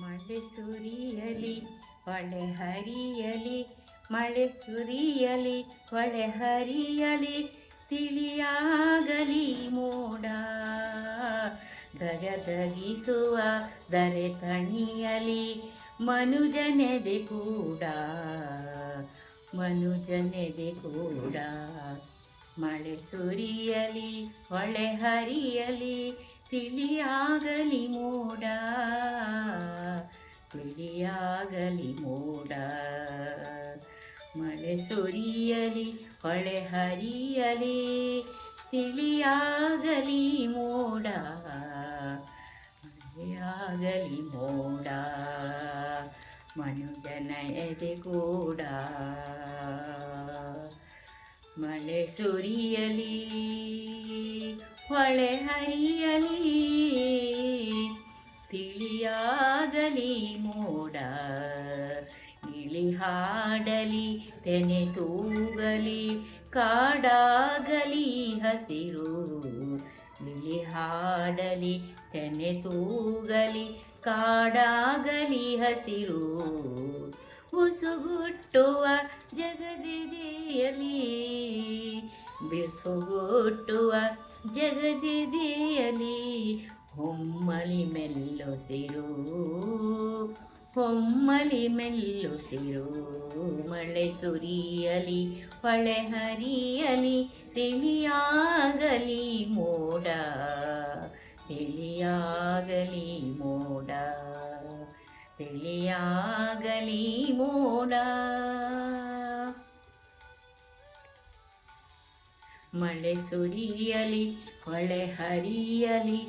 ಮಳೆ ಸುರಿಯಲಿ ಹೊಳೆ ಹರಿಯಲಿ, ಮಳೆ ಸುರಿಯಲಿ ಹೊಳೆ ಹರಿಯಲಿ, ತಿಳಿಯಾಗಲಿ ಮೋಡ. ದಗದಗಿಸುವ ದರೆ ತಣಿಯಲಿ, ಮನುಜನೆದೆ ಕೂಡ. ಮನುಜನೆದೆ ಕೂಡ. ಮಳೆ ಸುರಿಯಲಿ ಹೊಳೆ ಹರಿಯಲಿ ತಿಳಿಯಾಗಲಿ ಮೋಡ ತಿಳಿಯಾಗಲಿ ಮೋಡ. ಮಳೆ ಸುರಿಯಲಿ, ಹೊಳೆ ಹರಿಯಲಿ, ತಿಳಿಯಾಗಲಿ ಮೋಡ ಮಳೆಯಾಗಲಿ ಮೋಡ. ಮನುಜನ ಎದೆ ಕೂಡ, ಮಳೆ ಸುರಿಯಲಿ ಹೊಳೆ ಹರಿಯಲಿ ತಿಳಿಯಾಗಲಿ ಮೋಡ. ಇಳಿ ಹಾಡಲಿ, ತೆನೆ ತೂಗಲಿ, ಕಾಡಾಗಲಿ ಹಸಿರು. ಇಳಿ ಹಾಡಲಿ, ತೆನೆ ತೂಗಲಿ, ಕಾಡಾಗಲಿ ಹಸಿರು. ಉಸುಗುಟ್ಟುವ ಜಗದಿದೆಯಲಿ. ಬಿಸುಗುಟ್ಟುವ ಜಗದಿದಿಯಲಿ, ಹೊಮ್ಮಲಿ ಮೆಲ್ಲುಸಿರು ಹೊಮ್ಮಲಿ ಮೆಲ್ಲುಸಿರು ಮಳೆ ಸುರಿಯಲಿ, ಹೊಳೆ ಹರಿಯಲಿ, ತಿಳಿಯಾಗಲಿ ಮೋಡ. ತಿಳಿಯಾಗಲಿ ಮೋಡ. ತಿಳಿಯಾಗಲಿ ಮೋಡ. ಮಳೆ ಸುರಿಯಲಿ ಹೊಳೆ ಹರಿಯಲಿ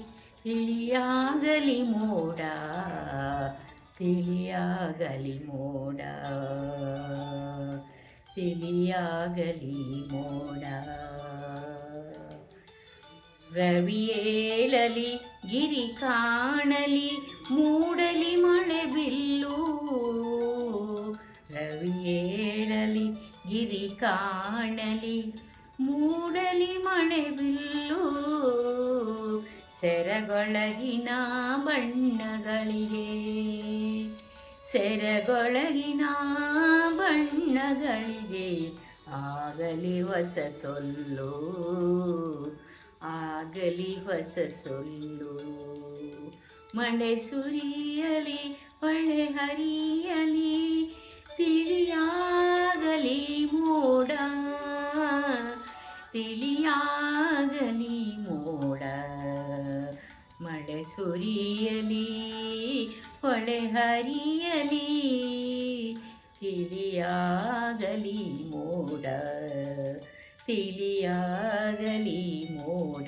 ತಿಳಿಯಾಗಲಿ ಮೋಡ ತಿಳಿಯಾಗಲಿ ಮೋಡ ತಿಳಿಯಾಗಲಿ ಮೋಡ. ರವಿಯೇಳಲಿ ಗಿರಿ ಕಾಣಲಿ ಮೂಡಲಿ ಮಳೆ ಬಿಲ್ಲು, ಸೆರಗೊಳಗಿನ ಬಣ್ಣಗಳಿಗೆ. ಸೆರಗೊಳಗಿನ ಬಣ್ಣಗಳಿಗೆ ಆಗಲಿ ಹೊಸ ಸೊಲ್ಲು, ಆಗಲಿ ಹೊಸ ಸೊಲ್ಲು. ಮಳೆ ಸುರಿಯಲಿ ಮಳೆ ಹರಿಯಲಿ. ಸುರಿಯಲಿ ಹೊಳೆ ಹರಿಯಲಿ ತಿಳಿಯಾಗಲಿ ಮೋಡ ತಿಳಿಯಾಗಲಿ ಮೋಡ.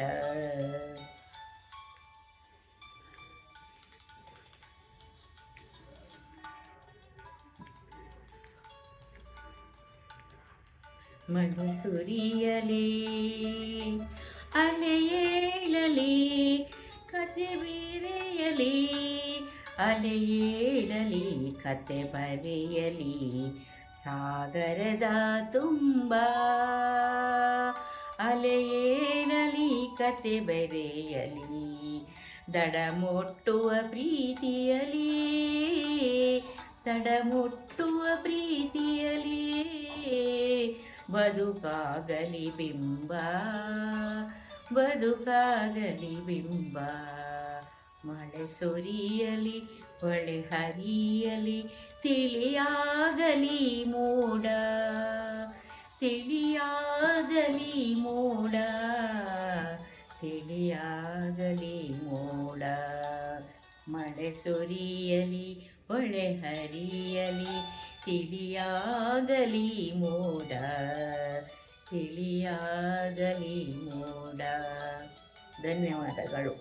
ಮಳೆ ಸುರಿಯಲಿ ಅಲೆಯೇಳಲಿ ಕತೆ ಬೀರೆಯಲಿ ಅಲೆಯೇಳಲಿ ಕತೆ ಬರೆಯಲಿ. ಸಾಗರದ ತುಂಬ ಅಲೆಯೇಳಲಿ ಕತೆ ಬರೆಯಲಿ. ದಡ ಮುಟ್ಟುವ ಪ್ರೀತಿಯಲಿ ದಡ ಮುಟ್ಟುವ ಪ್ರೀತಿಯಲಿ ಬದುಕಾಗಲಿ ಬಿಂಬ ಬದುಕಾಗಲಿ ಬಿಂಬ ಮಳೆ ಸುರಿಯಲಿ, ಹೊಳೆ ಹರಿಯಲಿ, ತಿಳಿಯಾಗಲಿ ಮೋಡ ತಿಳಿಯಾಗಲಿ ಮೋಡ ತಿಳಿಯಾಗಲಿ ಮೋಡ. ಮಳೆ ಸುರಿಯಲಿ, ಹೊಳೆ ಹರಿಯಲಿ, ತಿಳಿಯಾಗಲಿ ಮೋಡ. ತಿಳಿಯಾಗಲಿ ಮೋಡ. ಧನ್ಯವಾದಗಳು.